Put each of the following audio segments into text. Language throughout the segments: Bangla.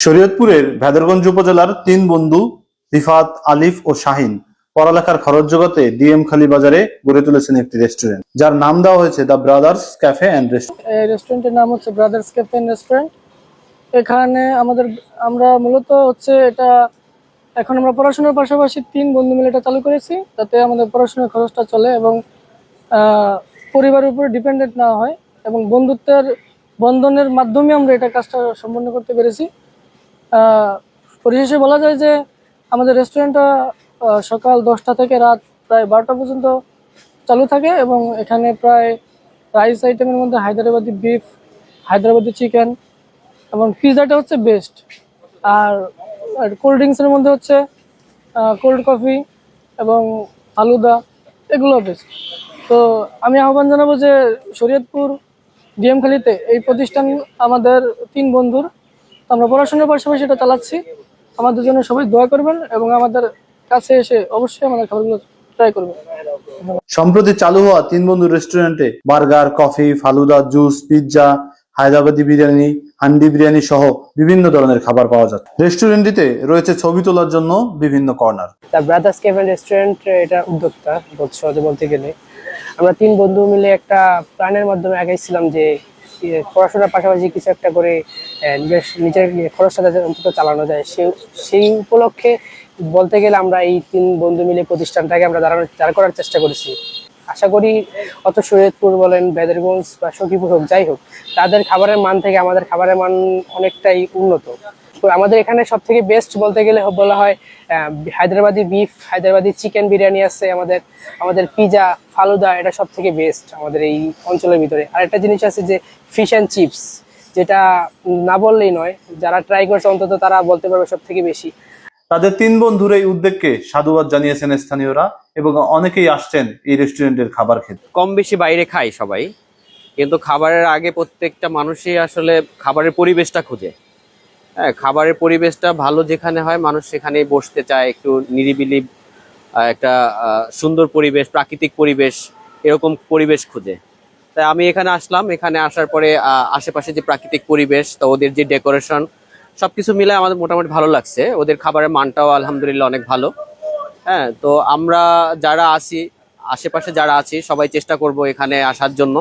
শরীয়তপুরের ভেদরগঞ্জ উপজেলার তিন বন্ধু রিফাত, আলিফ ও শাহিন পড়ালেখার খরচ জগতে ডিএম খালি বাজারে গড়ে তুলেছেন একটি রেস্টুরেন্ট, যার নাম দেওয়া হয়েছে the brothers cafe and restaurant. এই রেস্টুরেন্টের নাম হচ্ছে ব্রাদার্স ক্যাফে এন্ড রেস্টুরেন্ট। এখানে আমাদের, আমরা মূলত হচ্ছে এটা, এখন আমরা পড়াশোনার পাশাপাশি তিন বন্ধু মিলে এটা চালু করেছি যাতে আমাদের পড়াশোনার খরচটা চলে এবং পরিবারের উপরে ডিপেন্ডেন্ট না হয় এবং বন্ধুত্বের বন্ধনের মাধ্যমে আমরা এটা কাজটা সম্পন্ন করতে পেরেছি। পরিশেষে বলা যায় যে আমাদের রেস্টুরেন্টটা সকাল দশটা থেকে রাত প্রায় বারোটা পর্যন্ত চালু থাকে এবং এখানে প্রায় রাইস আইটেমের মধ্যে হায়দ্রাবাদি বিফ হায়দ্রাবাদি চিকেন এবং পিজাটা হচ্ছে বেস্ট আর কোল্ড ড্রিঙ্কসের মধ্যে হচ্ছে কোল্ড কফি এবং ফালুদা এগুলো বেস্ট তো আমি আহ্বান জানাব যে শরীয়তপুর ডিএমখালিতে এই প্রতিষ্ঠান আমাদের তিন বন্ধুর আমরা পড়াশোনার পাশাপাশি এটা চালাচ্ছি। আমাদের জন্য সবাই দোয়া করবেন এবং আমাদের কাছে এসে অবশ্যই আমাদের খাবারগুলো ট্রাই করবেন। সম্প্রতি চালু হওয়া তিন বন্ধু রেস্টুরেন্টে burger coffee falooda juice pizza Hyderabadi biryani handi biryani সহ বিভিন্ন ধরনের খাবার পাওয়া যায় রেস্টুরেন্টটিতে রয়েছে ছবি তোলার জন্য বিভিন্ন কর্নার। দ্য ব্রাদার্স কেভেন রেস্টুরেন্ট এটা উদ্যোক্তা বলতে সহজে বলতে গেলে আমরা তিন বন্ধু মিলে একটা প্ল্যানের মাধ্যমে আগাইছিলাম যে পড়াশোনার পাশাপাশি কিছু একটা করে নিজের নিজের খরচটা অন্তত চালানো যায় সেই সেই উপলক্ষে বলতে গেলে আমরা এই তিন বন্ধু মিলে প্রতিষ্ঠানটাকে আমরা দাঁড়ানো, দাঁড় করার চেষ্টা করেছি। আশা করি অত শরীয়তপুর বলেন, বেদরগঞ্জ বা সখীপুর হোক, যাই হোক, তাদের খাবারের মান থেকে আমাদের খাবারের মান অনেকটাই উন্নত। আমাদের এখানে সব থেকে বেস্ট বলতে গেলে বলা হয় হায়দ্রাবাদি বিফ হায়দ্রাবাদি চিকেন বিরিয়ানি আছে আমাদের আমাদের পিজা ফালুদা, এটা সব থেকে বেস্ট আমাদের এই অঞ্চলের ভিতরে। আর একটা জিনিস আছে যে ফিশ অ্যান্ড চিপস যেটা না বললেই নয় যারা ট্রাই করছে অন্তত তারা বলতে পারবে সব থেকে বেশি। তাদের তিন বন্ধুর এই উদ্যোগকে সাধুবাদ জানিয়েছেন স্থানীয়রা এবং অনেকেই আসছেন এই রেস্টুরেন্টের খাবার খেতে। কম বেশি বাইরে খাই সবাই কিন্তু খাবারের আগে প্রত্যেকটা মানুষই আসলে খাবারের পরিবেশটা খুঁজে। হ্যাঁ খাবারের পরিবেশটা ভালো যেখানে হয় মানুষ সেখানেই বসতে চায় একটু নিরিবিলি একটা সুন্দর পরিবেশ প্রাকৃতিক পরিবেশ এরকম পরিবেশ খুঁজে। তাই আমি এখানে আসলাম। এখানে আসার পরে আশেপাশে যে প্রাকৃতিক পরিবেশ তো ওদের যে ডেকোরেশন সবকিছু মিলে আমাদের মোটামুটি ভালো লাগছে। ওদের খাবারের মানটাও আলহামদুলিল্লাহ অনেক ভালো। হ্যাঁ তো আমরা যারা আছি আশেপাশে যারা আছি সবাই চেষ্টা করব এখানে আসার জন্য।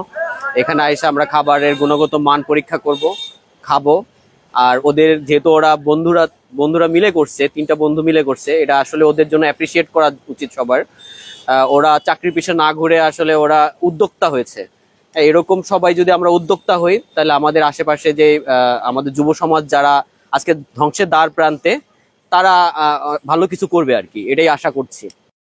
এখানে এসে আমরা খাবারের গুণগত মান পরীক্ষা করব খাব। আর ওদের যেহেতু ওরা বন্ধুরা বন্ধুরা মিলে করছে তিনটা বন্ধু মিলে করছে এটা আসলে ওদের জন্য অ্যাপ্রিসিয়েট করা উচিত সবার। ওরা চাকরির পিছনে না ঘুরে আসলে ওরা উদ্যোক্তা হয়েছে। হ্যাঁ, এরকম সবাই যদি আমরা উদ্যোক্তা হই, তাহলে আমাদের আশেপাশে যে আমাদের যুব সমাজ যারা আজকে ধ্বংসের দ্বার প্রান্তে, তারা ভালো কিছু করবে আর কি, এটাই আশা করছি।